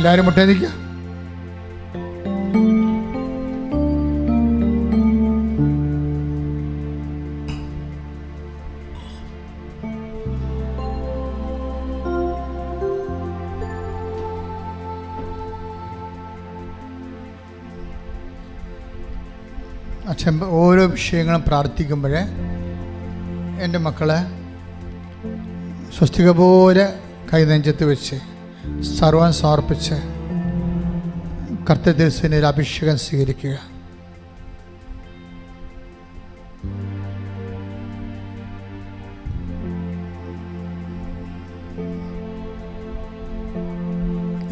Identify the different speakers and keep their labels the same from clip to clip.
Speaker 1: എല്ലാവരും മുട്ടേ നിൽക്കുക അച്ഛൻ ഓരോ വിഷയങ്ങളും പ്രാർത്ഥിക്കുമ്പോൾ എന്റെ മക്കളെ സ്വസ്തിക പോലെ കൈനെഞ്ചത്ത് വെച്ച് സർവം സമർപ്പിച്ച് കർത്തദിവസിനെ അഭിഷേകം സ്വീകരിക്കുക.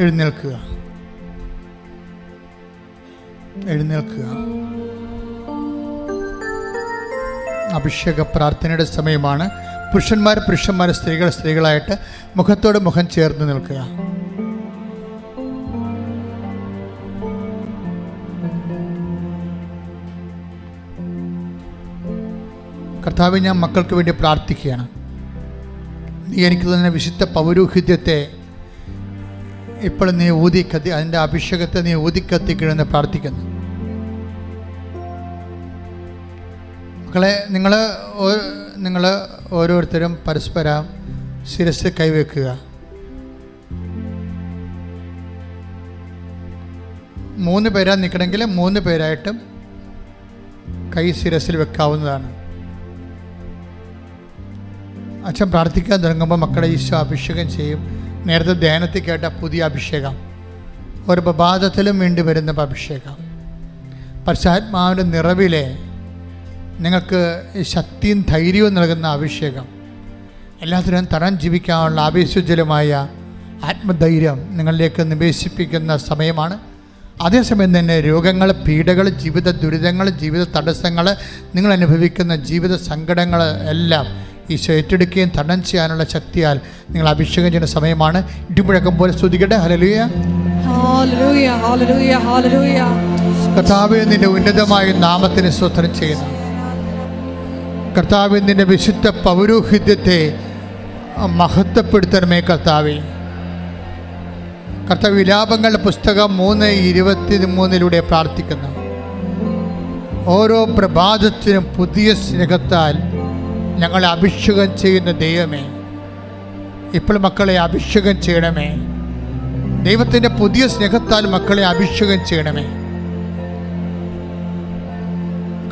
Speaker 1: എഴുന്നേൽക്കുക. എഴുന്നേൽക്കുക. അഭിഷേക പ്രാർത്ഥനയുടെ സമയമാണ്. പുരുഷന്മാർ പുരുഷന്മാർ സ്ത്രീകൾ സ്ത്രീകളായിട്ട് മുഖത്തോട് മുഖം ചേർന്ന് നിൽക്കുക. കർത്താവ് ഞാൻ മക്കൾക്ക് വേണ്ടി പ്രാർത്ഥിക്കുകയാണ്. നീ എനിക്ക് തന്നെ വിശുദ്ധ പൗരോഹിത്യത്തെ ഇപ്പോൾ നീ ഊതി കത്തി അതിന്റെ അഭിഷേകത്തെ നീ ഊതി കത്തിക്കണമെന്ന് പ്രാർത്ഥിക്കുന്നു. മക്കളെ നിങ്ങൾ നിങ്ങൾ ഓരോരുത്തരും പരസ്പരം ശിരസ് കൈവെക്കുക. മൂന്ന് പേരാ നിൽക്കണമെങ്കിൽ മൂന്ന് പേരായിട്ടും കൈ ശിരസിൽ വെക്കാവുന്നതാണ്. അച്ഛൻ പ്രാർത്ഥിക്കാൻ തുടങ്ങുമ്പോൾ മക്കളെ ഈശോ അഭിഷേകം ചെയ്യും. നേരത്തെ ധ്യാനത്തിൽ കേട്ട പുതിയ അഭിഷേകം. ഒരു പ്രഭാതത്തിലും വീണ്ടും വരുന്ന അഭിഷേകം. പരിശാത്മാവിന്റെ നിറവിലെ നിങ്ങൾക്ക് ശക്തിയും ധൈര്യവും നൽകുന്ന അഭിഷേകം. എല്ലാത്തിനും തരം ജീവിക്കാനുള്ള ആവേശോജ്വലമായ ആത്മധൈര്യം നിങ്ങളിലേക്ക് നിവേശിപ്പിക്കുന്ന സമയമാണ്. അതേസമയം തന്നെ രോഗങ്ങൾ പീഡകൾ ജീവിത ദുരിതങ്ങൾ ജീവിത തടസ്സങ്ങൾ നിങ്ങൾ അനുഭവിക്കുന്ന ജീവിത സങ്കടങ്ങൾ എല്ലാം ഈശോ ഏറ്റെടുക്കുകയും തടം ചെയ്യാനുള്ള ശക്തിയാൽ നിങ്ങൾ അഭിഷേകം ചെയ്യുന്ന സമയമാണ്. ഇടിമുഴക്കം പോലെ സ്തുതിക്കട്ടെ. ഹലലുയ. കർത്താവ് നിന്റെ ഉന്നതമായ നാമത്തിന് സ്വത്രം ചെയ്യുന്നു. കർത്താവ് നിന്റെ വിശുദ്ധ പൗരോഹിത്യത്തെ മഹത്വപ്പെടുത്തണമേ കർത്താവെ. കർത്താവ് വിലാപങ്ങളുടെ പുസ്തകം മൂന്ന് ഇരുപത്തി മൂന്നിലൂടെ പ്രാർത്ഥിക്കുന്നു. ഓരോ പ്രഭാതത്തിനും പുതിയ സ്നേഹത്താൽ ഞങ്ങളെ അഭിഷേകം ചെയ്യുന്ന ദൈവമേ. ഇപ്പോൾ മക്കളെ അഭിഷേകം ചെയ്യണമേ. ദൈവത്തിന്റെ പുതിയ സ്നേഹത്താൽ മക്കളെ അഭിഷേകം ചെയ്യണമേ.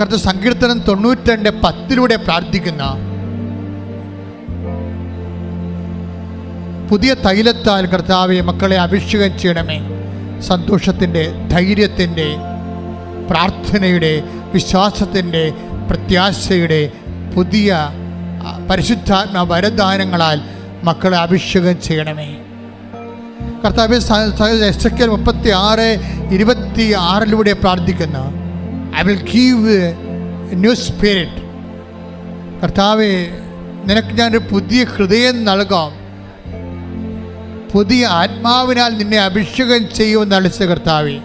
Speaker 1: കർത്ത സങ്കീർത്തനം തൊണ്ണൂറ്റിരണ്ട് പത്തിലൂടെ പ്രാർത്ഥിക്കുന്ന പുതിയ തൈലത്താൽ കർത്താവെ മക്കളെ അഭിഷേകം ചെയ്യണമേ. സന്തോഷത്തിന്റെ ധൈര്യത്തിന്റെ പ്രാർത്ഥനയുടെ വിശ്വാസത്തിന്റെ പ്രത്യാശയുടെ പുതിയ പരിശുദ്ധാത്മ വരദാനങ്ങളാൽ മക്കളെ അഭിഷേകം ചെയ്യണമേ. കർത്താവ് എസ് കെ മുപ്പത്തി ആറ് ഇരുപത്തി ആറിലൂടെ പ്രാർത്ഥിക്കുന്നു. I will give new spirit കർത്താവെ നിനക്ക് ഞാനൊരു പുതിയ ഹൃദയം നൽകാം. പുതിയ ആത്മാവിനാൽ നിന്നെ അഭിഷേകം ചെയ്യുമെന്ന് അളിച്ച കർത്താവെ.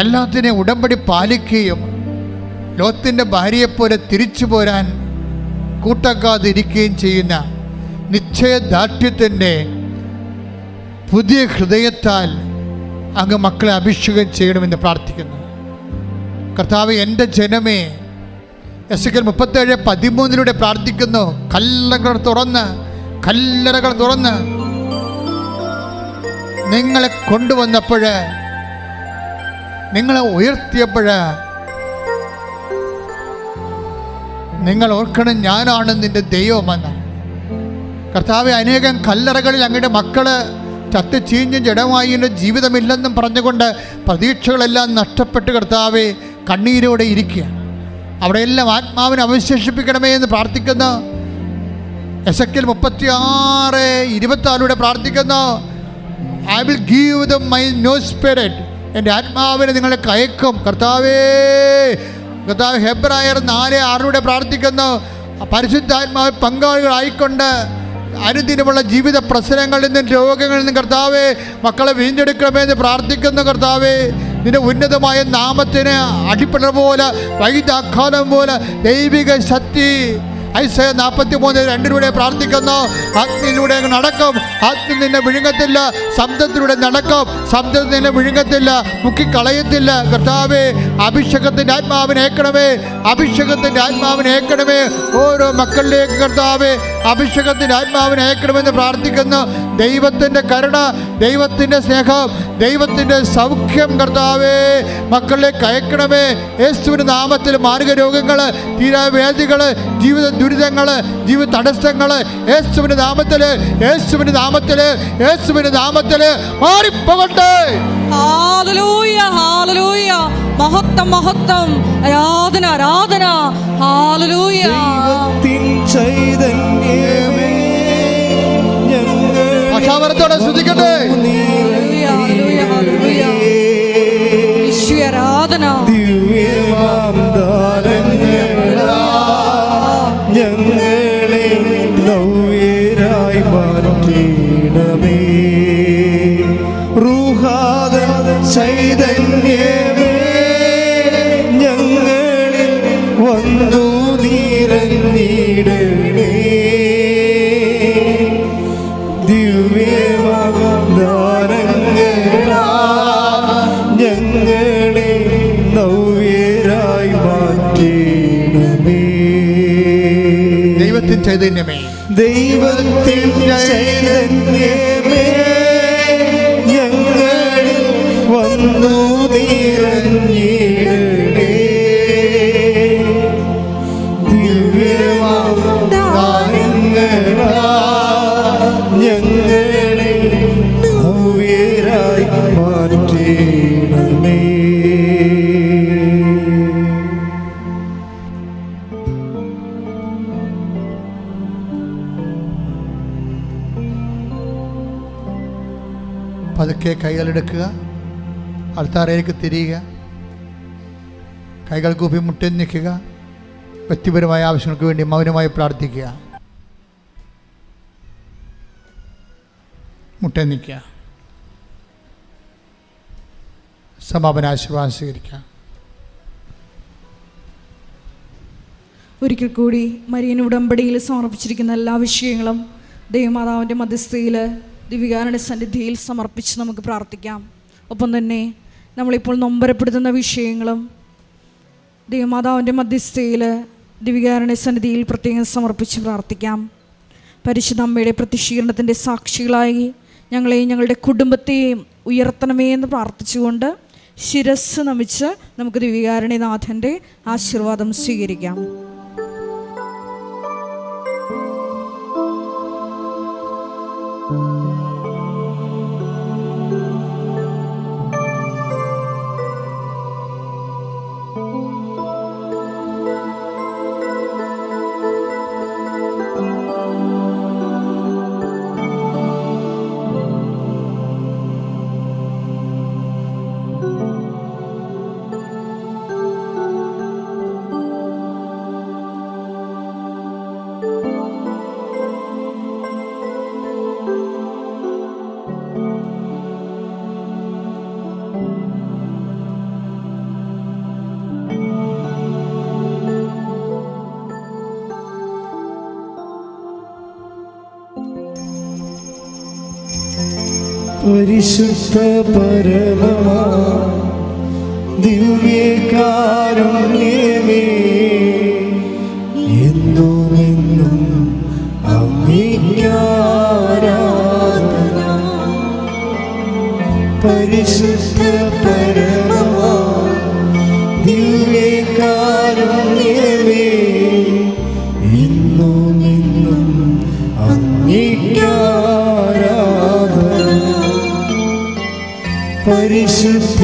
Speaker 1: എല്ലാത്തിനെയും ഉടമ്പടി പാലിക്കുകയും ലോത്തിന്റെ ഭാര്യയെപ്പോലെ തിരിച്ചു പോരാൻ കൂട്ടക്കാതിരിക്കുകയും ചെയ്യുന്ന നിശ്ചയദാർഢ്യത്തിന്റെ പുതിയ ഹൃദയത്താൽ അങ്ങ് മക്കളെ അഭിഷേകം ചെയ്യണമെന്ന് പ്രാർത്ഥിക്കുന്നു. കർത്താവ് എന്റെ ജനമേ എസ് കെ മുപ്പത്തേഴ് പതിമൂന്നിലൂടെ പ്രാർത്ഥിക്കുന്നു. കല്ലറകൾ തുറന്ന് കല്ലറകൾ തുറന്ന് നിങ്ങളെ കൊണ്ടുവന്നപ്പോൾ നിങ്ങളെ ഉയർത്തിയപ്പോൾ നിങ്ങൾ ഓർക്കണം ഞാനാണ് നിന്റെ ദൈവമെന്ന്. കർത്താവ് അനേകം കല്ലറകളിൽ അങ്ങയുടെ മക്കൾ ചത്ത് ചീഞ്ഞ് ജഡമായി ജീവിതമില്ലെന്നും പറഞ്ഞുകൊണ്ട് പ്രതീക്ഷകളെല്ലാം നഷ്ടപ്പെട്ട് കർത്താവെ കണ്ണീരോടെ ഇരിക്കുക. അവിടെയെല്ലാം ആത്മാവിനെ അവശേഷിപ്പിക്കണമേ എന്ന് പ്രാർത്ഥിക്കുന്ന എസ് എക്കിൽ മുപ്പത്തി ആറ് ഇരുപത്തിനാലൂടെ പ്രാർത്ഥിക്കുന്ന I will give the my no spirit എന്റെ ആത്മാവിനെ നിങ്ങളെ കയക്കും. കർത്താവേ കർത്താവ് ഹെബ്രായർ നാല് ആറിലൂടെ പ്രാർത്ഥിക്കുന്നു. പരിശുദ്ധാത്മാവ് പങ്കാളികളായിക്കൊണ്ട് അനുദിനമുള്ള ജീവിത പ്രശ്നങ്ങളിൽ നിന്നും രോഗങ്ങളിൽ നിന്നും കർത്താവെ മക്കളെ വീണ്ടെടുക്കണമെന്ന് പ്രാർത്ഥിക്കുന്നു കർത്താവെ. നിന്റെ ഉന്നതമായ നാമത്തിന് അടിപ്പിട പോലെ വൈദ്യാഘാതം പോലെ ദൈവിക ശക്തി. ഐസ നാൽപ്പത്തി മൂന്ന് രണ്ടിലൂടെ പ്രാർത്ഥിക്കുന്നു. അഗ്നിയിലൂടെ നടക്കും. അഗ്നി നിന്നെ വിഴുങ്ങത്തില്ല. ശബ്ദത്തിലൂടെ നടക്കും ശബ്ദത്തിൽ നിന്നെ വിഴുങ്ങത്തില്ല മുക്കിക്കളയത്തില്ല. കർത്താവേ അഭിഷേകത്തിന്റെ ആത്മാവിനേക്കണമേ അഭിഷേകത്തിന്റെ ആത്മാവിനെ ഏക്കണമേ ഓരോ മക്കളിലേക്ക് കർത്താവേ അഭിഷേകത്തിന്റെ ആത്മാവിനേക്കണമെന്ന് പ്രാർത്ഥിക്കുന്നു. ദൈവത്തിന്റെ കരുണ ദൈവത്തിന്റെ സ്നേഹം ദൈവത്തിന്റെ സൗഖ്യം കർത്താവേ മക്കളിലേക്ക് അയക്കണമേ. യേശുവിന് നാമത്തിൽ മാർഗ രോഗങ്ങൾ തീരാവേദികൾ ജീവിത ദുരിതങ്ങൾ ജീവിത തടസ്സങ്ങൾ യേശുവിന്റെ നാമത്തിൽ യേശുവിന്റെ നാമത്തിൽ യേശുവിന്റെ നാമത്തിൽ മാറിപ്പോകട്ടെ.
Speaker 2: ഹാലലൂയ ഹാലലൂയ. മഹത്വം മഹത്വം. ആരാധന ആരാധന. ഹാലലൂയ.
Speaker 3: ദൈവത്തിൻ ചൈതന്യമേ
Speaker 1: ശ്രദ്ധിക്കട്ടെ
Speaker 2: ഹല്ലേലൂയ, ഹല്ലേലൂയ, ഹല്ലേലൂയ. ആരാധന.
Speaker 3: ദിവ്യമാം ചൈതന്യമേ ഞങ്ങളിൽ വന്നു നിറഞ്ഞിടണേ ദിവ്യവാഗ്ദാനങ്ങളാ ഞങ്ങളെ നവ്യരായി മാറ്റണമേ
Speaker 1: ദൈവത്തിൻ ചൈതന്യമേ.
Speaker 3: ദൈവത്തിൻ ചൈതന്യമേ വന്നു നിറഞ്ഞിടണേ ദിവ്യവാഗ്ദാനങ്ങളാ ഞങ്ങളെ നവ്യരായി മാറ്റണമേ
Speaker 1: പതുക്കെ കൈകളെടുക്കുക അൾത്താറയിലേക്ക് തിരിയുക. കൈകൾ കൂപ്പി മുട്ടി നിൽക്കുക. വ്യക്തിപരമായ ആവശ്യങ്ങൾക്ക് വേണ്ടി മൗനമായി പ്രാർത്ഥിക്കുക. മുട്ടേ നിൽക്കുക. സമാപന ആശീർവാദം സ്വീകരിക്കുക.
Speaker 2: ഒരിക്കൽ കൂടി മരിയൻ ഉടമ്പടിയിൽ സമർപ്പിച്ചിരിക്കുന്ന എല്ലാ വിഷയങ്ങളും ദൈവമാതാവിന്റെ മധ്യസ്ഥയിൽ ദിവികാരുടെ സന്നിധിയിൽ സമർപ്പിച്ച് നമുക്ക് പ്രാർത്ഥിക്കാം. ഒപ്പം തന്നെ നമ്മളിപ്പോൾ നൊമ്പരപ്പെടുത്തുന്ന വിഷയങ്ങളും ദൈവമാതാവിന്റെ മധ്യസ്ഥയിൽ ദിവ്യകാരണ സന്നിധിയിൽ പ്രത്യേകം സമർപ്പിച്ച് പ്രാർത്ഥിക്കാം. പരിശുദ്ധ അമ്മയുടെ പ്രതിഷീകരണത്തിന്റെ സാക്ഷികളായി ഞങ്ങളെയും ഞങ്ങളുടെ കുടുംബത്തെയും ഉയർത്തണമേ എന്ന് പ്രാർത്ഥിച്ചുകൊണ്ട് ശിരസ് നമിച്ച് നമുക്ക് ദിവികാരണനാഥന്റെ ആശീർവാദം സ്വീകരിക്കാം.
Speaker 3: പരിശുദ്ധ പരമമാ. ദിവ്യകാരുണ്യമേ. എന്നും പരിശുദ്ധ